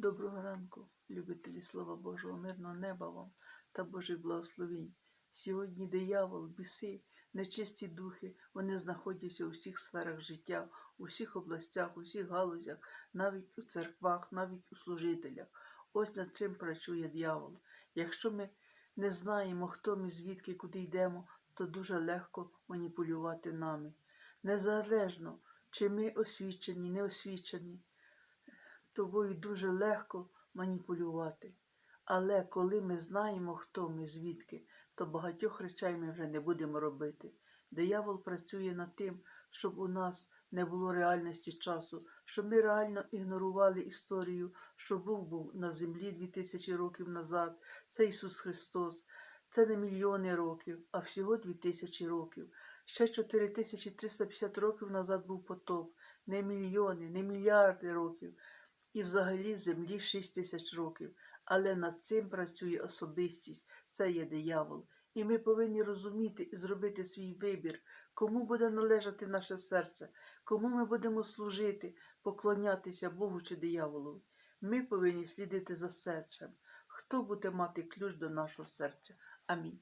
Доброго ранку, любителі Слова Божого, мирного неба вам та Божих благословінь. Сьогодні диявол, біси, нечисті духи, вони знаходяться у всіх сферах життя, у всіх областях, у всіх галузях, навіть у церквах, навіть у служителях. Ось над чим працює диявол. Якщо ми не знаємо, хто ми, звідки, куди йдемо, то дуже легко маніпулювати нами. Незалежно, чи ми освічені, не освічені, тобою дуже легко маніпулювати. Але коли ми знаємо, хто ми, звідки, то багатьох речей ми вже не будемо робити. Диявол працює над тим, щоб у нас не було реальності часу, щоб ми реально ігнорували історію, що Бог був на землі 2000 років назад. Це Ісус Христос. Це не мільйони років, а всього 2000 років. Ще 4350 років назад був потоп. Не мільйони, не мільярди років і взагалі землі 6 тисяч років. Але над цим працює особистість, це є диявол. І ми повинні розуміти і зробити свій вибір, кому буде належати наше серце, кому ми будемо служити, поклонятися Богу чи дияволу. Ми повинні слідити за серцем, хто буде мати ключ до нашого серця. Амінь.